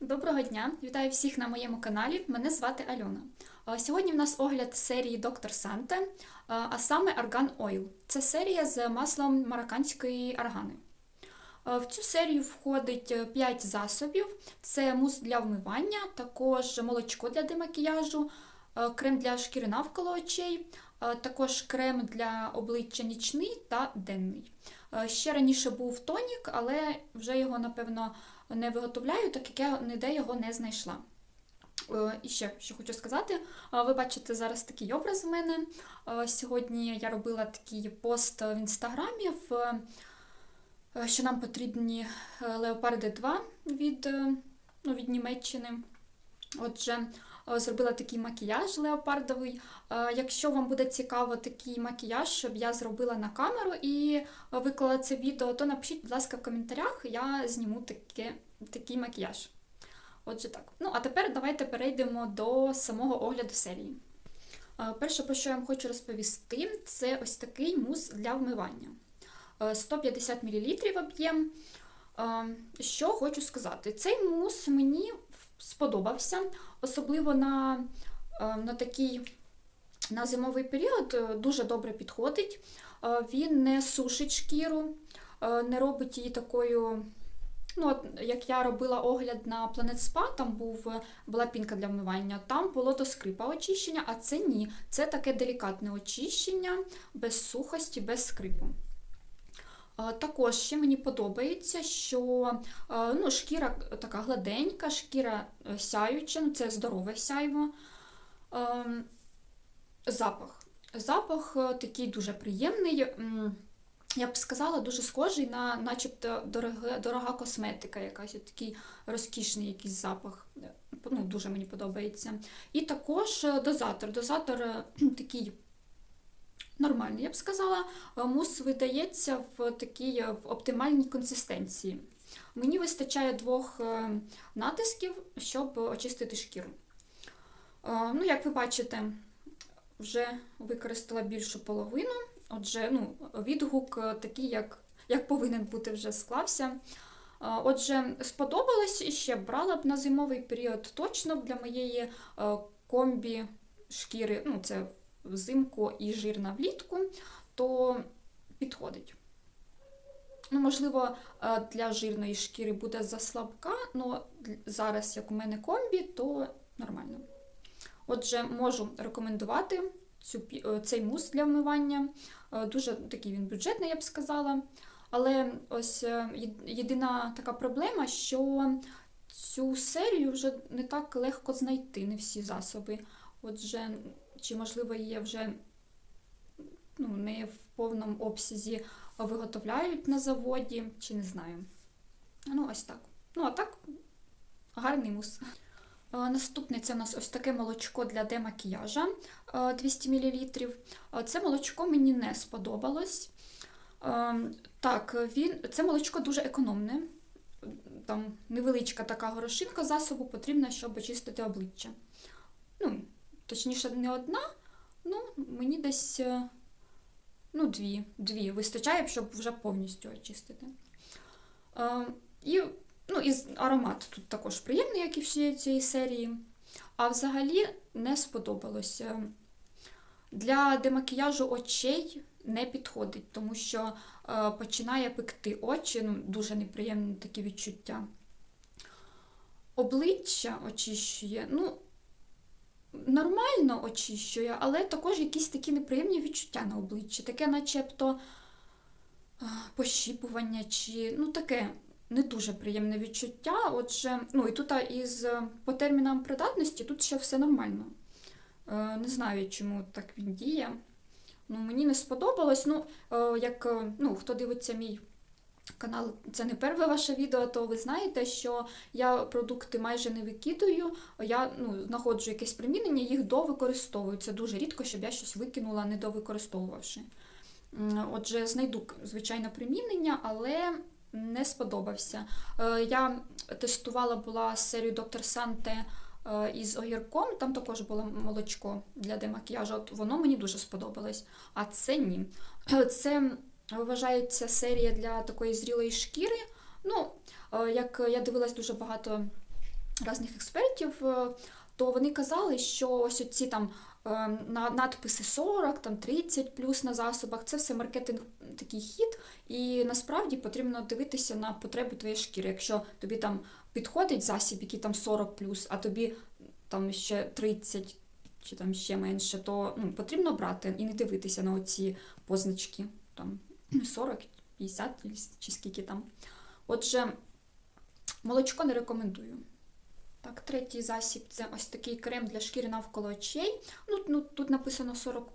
Доброго дня! Вітаю всіх на моєму каналі. Мене звати Альона. Сьогодні в нас огляд серії Доктор Санте, а саме Арган Ойл. Це серія з маслом марокканської аргани. В цю серію входить 5 засобів: це мус для вмивання, також молочко для демакіяжу, крем для шкіри навколо очей, також крем для обличчя нічний та денний. Ще раніше був тонік, але вже його, напевно, не виготовляю, так як я ніде його не знайшла. Е, І ще що хочу сказати, ви бачите зараз такий образ у мене. Е, Сьогодні я робила такий пост в інстаграмі, е, що нам потрібні Леопарди 2 від, ну, від Німеччини. Отже, зробила такий макіяж леопардовий. Якщо вам буде цікаво такий макіяж, щоб я зробила на камеру і виклала це відео, то напишіть, будь ласка, в коментарях, я зніму таке, такий макіяж. Отже, так. Ну, а тепер давайте перейдемо до самого огляду серії. Е, Перше, про що я вам хочу розповісти, це ось такий мус для вмивання. Е, 150 мл об'єм. Е, Що хочу сказати? Цей мус мені сподобався, особливо на, е, на такий на зимовий період е, дуже добре підходить. Е, Він не сушить шкіру, е, не робить її такою. Ну, от, як я робила огляд на Planet Spa, там був, е, була пінка для вмивання, там було до скрипа очищення, а це ні. Це таке делікатне очищення, без сухості, без скрипу. Е, Також ще мені подобається, що е, ну, шкіра така гладенька, шкіра сяюча, ну, це здорове сяйво. Ем, Запах. Запах такий дуже приємний. Я б сказала, дуже схожий на начебто дорога, дорога косметика, якась такий розкішний якийсь запах. Е, Ну, дуже мені подобається. І також е, дозатор. Дозатор е, такий нормальний, я б сказала. Мус видається в такій в оптимальній консистенції. Мені вистачає двох натисків, щоб очистити шкіру. Ну, як ви бачите, вже використала більшу половину. Отже, ну, відгук е, такий, як, як повинен бути, вже склався. Е, Отже, сподобалось і ще брала б на зимовий період точно для моєї е, комбі шкіри, ну, це взимку і жирна влітку, то підходить. Ну, можливо, для жирної шкіри буде заслабка, але зараз, як у мене комбі, то нормально. Отже, можу рекомендувати цю, е, цей мус для вмивання. Е, Дуже такий він бюджетний, я б сказала. Але ось е, єдина така проблема, що цю серію вже не так легко знайти, не всі засоби. Отже, чи можливо її вже ну, не в повному обсязі виготовляють на заводі, чи не знаю. Ну, ось так. Ну, а так, гарний мус. Е, Наступне це у нас ось таке молочко для демакіяжа е, 200 мл. Е, Це молочко мені не сподобалось. Е, Так, він, це молочко дуже економне. Там невеличка така горошинка засобу потрібна, щоб очистити обличчя. Ну, точніше, не одна, ну, мені десь е, ну, дві, дві вистачає, щоб вже повністю очистити. Е, І Ну, і аромат тут також приємний, як і всієї цієї серії. А взагалі не сподобалося. Для демакіяжу очей не підходить, тому що е, починає пекти очі, ну, дуже неприємні такі відчуття. Обличчя очищує, ну, нормально очищує, але також якісь такі неприємні відчуття на обличчі. Таке, начебто, е, пощіпування чи ну таке не дуже приємне відчуття. Отже, ну і тут із е, по термінам придатності тут ще все нормально. Е, Не знаю, чому так він діє. Ну, мені не сподобалось. Ну, е, як ну, хто дивиться мій канал, це не перше ваше відео, то ви знаєте, що я продукти майже не викидаю. Я ну, знаходжу якесь примінення, їх довикористовую. Це дуже рідко, щоб я щось викинула, не довикористовувавши. Отже, знайду, звичайно, примінення, але не сподобався. Е, Я тестувала була серію Доктор Санте е, із огірком, там також було молочко для демакіяжу. От воно мені дуже сподобалось, а це ні. Е, Це вважається серія для такої зрілої шкіри. Ну, як я дивилась дуже багато різних експертів, то вони казали, що ось ці там надписи 40, там 30 плюс на засобах, це все маркетинг такий хід, і насправді потрібно дивитися на потребу твоєї шкіри. Якщо тобі там підходить засіб, який там 40 плюс, а тобі там ще 30 чи там ще менше, то ну, потрібно брати і не дивитися на оці позначки там 40, 50 чи скільки там. Отже, молочко не рекомендую. Так, третій засіб це ось такий крем для шкіри навколо очей. Ну, ну тут написано 40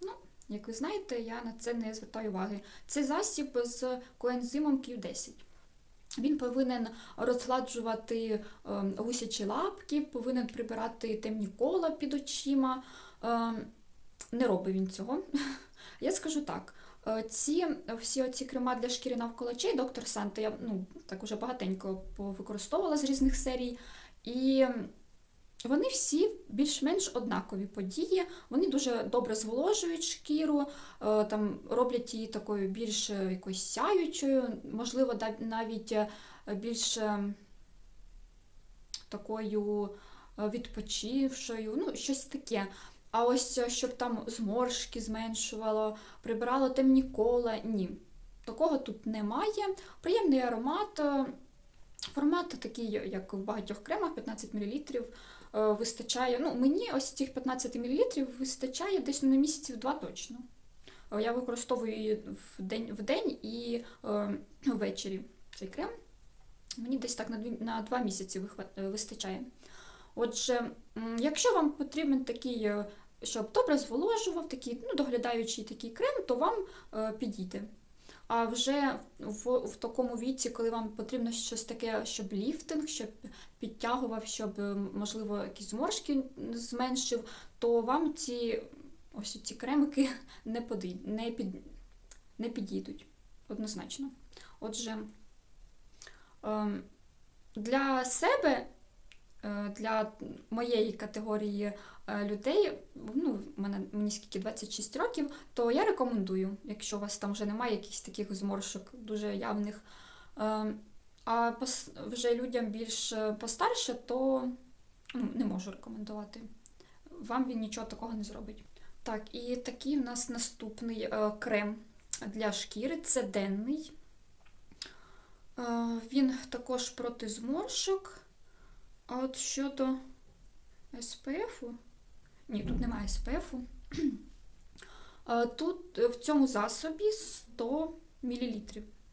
Ну, як ви знаєте, я на це не звертаю уваги. Це засіб з коензимом Q10. Він повинен розгладжувати е, гусячі лапки, повинен прибирати темні кола під очима. Е, не робить він цього. Я скажу так. Е, Ці всі оці крема для шкіри навколо очей, доктор Санта, я ну, так уже багатенько використовувала з різних серій. І вони всі більш-менш однакові події. Вони дуже добре зволожують шкіру, е, там роблять її такою більш е, якоюсь сяючою, можливо, навіть більш такою відпочившою, ну, щось таке. А ось е, щоб там зморшки зменшувало, прибирало темні кола, ні. Такого тут немає. Приємний аромат. е, Формат такий, як в багатьох кремах, 15 мл. е, Вистачає. Ну, мені ось цих 15 мл вистачає десь на місяців два точно. Я використовую її в день, в день і е, ввечері цей крем. Мені десь так на, дві, на два місяці вихва- вистачає. Отже, якщо вам потрібен такий, е, щоб добре зволожував, такий, ну, доглядаючий такий крем, то вам е, підійде. А вже в, в такому віці, коли вам потрібно щось таке, щоб ліфтинг, щоб підтягував, щоб, е, можливо, якісь зморшки зменшив, то вам ці ось ці кремики не, поди, не, під, не підійдуть однозначно. Отже, ем, для себе, для моєї категорії е, людей, ну, мене мені скільки 26 років, то я рекомендую, якщо у вас там вже немає якихось таких зморшок дуже явних. Е, А вже людям більш е, постарше, то ну, не можу рекомендувати. Вам він нічого такого не зробить. Так, і такий в нас наступний е, крем для шкіри це денний. Е, Він також проти зморшок. А от щодо SPF, ні, тут немає. Е, Тут е, в цьому засобі 100 мл,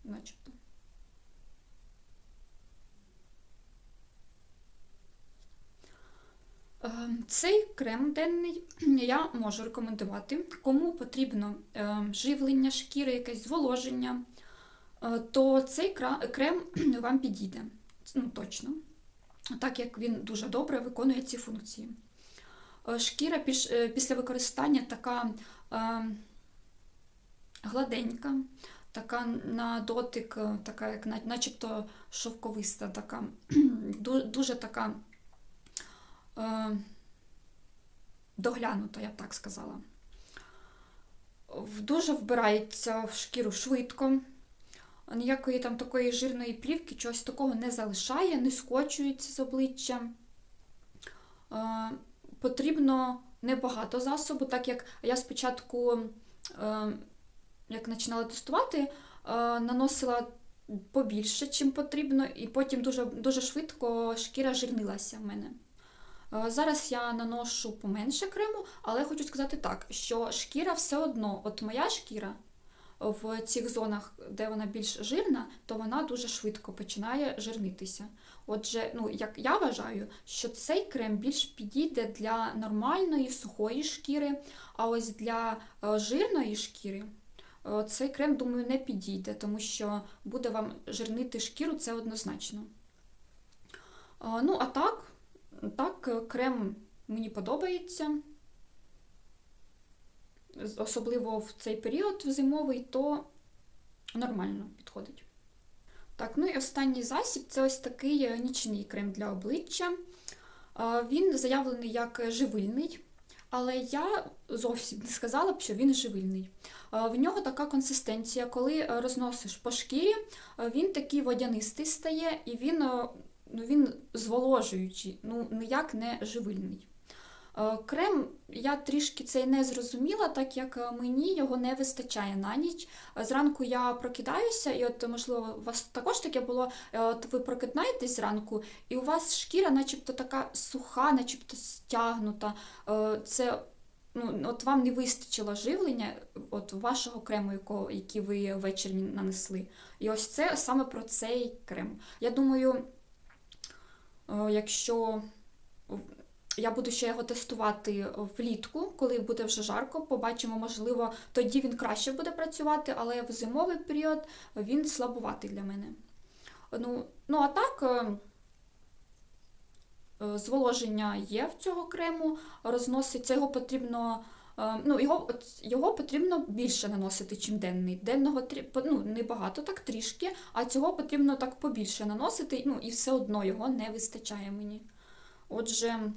начебто. Е, Цей крем денний я можу рекомендувати. Кому потрібно е, живлення шкіри, якесь зволоження, то цей крем вам підійде. Ну, точно. Так як він дуже добре виконує ці функції. Е, Шкіра е, після використання така е, гладенька, така на дотик, така, як начебто шовковиста, така, ду- дуже така доглянута, я б так сказала. Дуже вбирається в шкіру швидко. Ніякої там такої жирної плівки, чогось такого не залишає, не скочується з обличчя. Е, потрібно небагато засобу, так як я спочатку, е, як починала тестувати, е, наносила побільше, чим потрібно, і потім дуже, дуже швидко шкіра жирнилася в мене. Е, Зараз я наношу поменше крему, але хочу сказати так, що шкіра все одно, от моя шкіра в цих зонах, де вона більш жирна, то вона дуже швидко починає жирнитися. Отже, ну як я вважаю, що цей крем більш підійде для нормальної сухої шкіри, а ось для е, жирної шкіри е, цей крем, думаю, не підійде, тому що буде вам жирнити шкіру, це однозначно. Е, Ну, а так, так, крем мені подобається. Особливо в цей період зимовий, то нормально підходить. Так, ну і останній засіб це ось такий е, нічний крем для обличчя. Він заявлений як живильний, але я зовсім не сказала б, що він живильний. В нього така консистенція, коли е, розносиш по шкірі, е, він такий водянистий стає, і він ну, він зволожуючий, ну ніяк не живильний. Е, Крем я трішки цей не зрозуміла, так як е, мені його не вистачає на ніч. Е, Зранку я прокидаюся, і от, можливо, у вас також таке було, от ви прокидаєтесь зранку, і у вас шкіра начебто така суха, начебто стягнута. Це ну, от вам не вистачило живлення от вашого крему, якого, який ви ввечері нанесли. І ось це саме про цей крем. Я думаю, якщо я буду ще його тестувати влітку, коли буде вже жарко, побачимо, можливо, тоді він краще буде працювати, але в зимовий період він слабуватий для мене. Ну, ну а так, е, е, зволоження є в цього крему, розноситься, його потрібно. е, Ну, його, його потрібно більше наносити, чим денний. Денного ну, небагато, так трішки, а цього потрібно так побільше наносити, ну і все одно його не вистачає мені. Отже,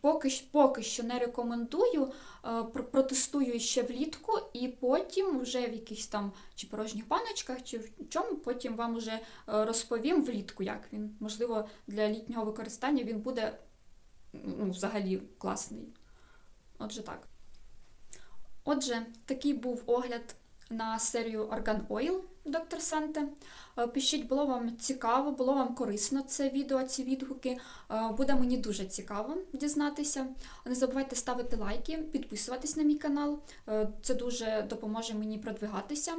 поки, поки що не рекомендую, е, протестую ще влітку, і потім вже в якихось там чи порожніх баночках, чи в чому, потім вам вже е, розповім влітку, як він. Можливо, для літнього використання він буде ну, взагалі класний. Отже, так. Отже, такий був огляд на серію Organ Oil Доктор Санте. Е, Пишіть, було вам цікаво, було вам корисно це відео, ці відгуки. Е, Буде мені дуже цікаво дізнатися. Не забувайте ставити лайки, підписуватись на мій канал. Е, Це дуже допоможе мені продвигатися.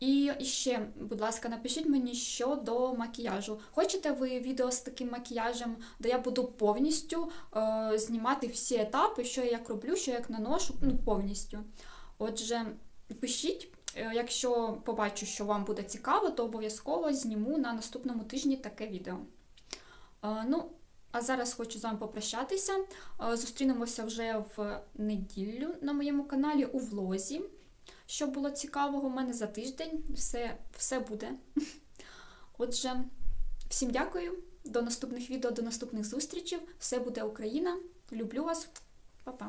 І ще, будь ласка, напишіть мені щодо макіяжу. Хочете ви відео з таким макіяжем, де я буду повністю е, знімати всі етапи, що я як роблю, що я як наношу, ну повністю. Отже, пишіть, якщо побачу, що вам буде цікаво, то обов'язково зніму на наступному тижні таке відео. Е, Ну, а зараз хочу з вами попрощатися. Е, Зустрінемося вже в неділю на моєму каналі у влозі. Що було цікавого у мене за тиждень, все, все буде. Отже, всім дякую. До наступних відео, до наступних зустрічей. Все буде Україна. Люблю вас. Па-па.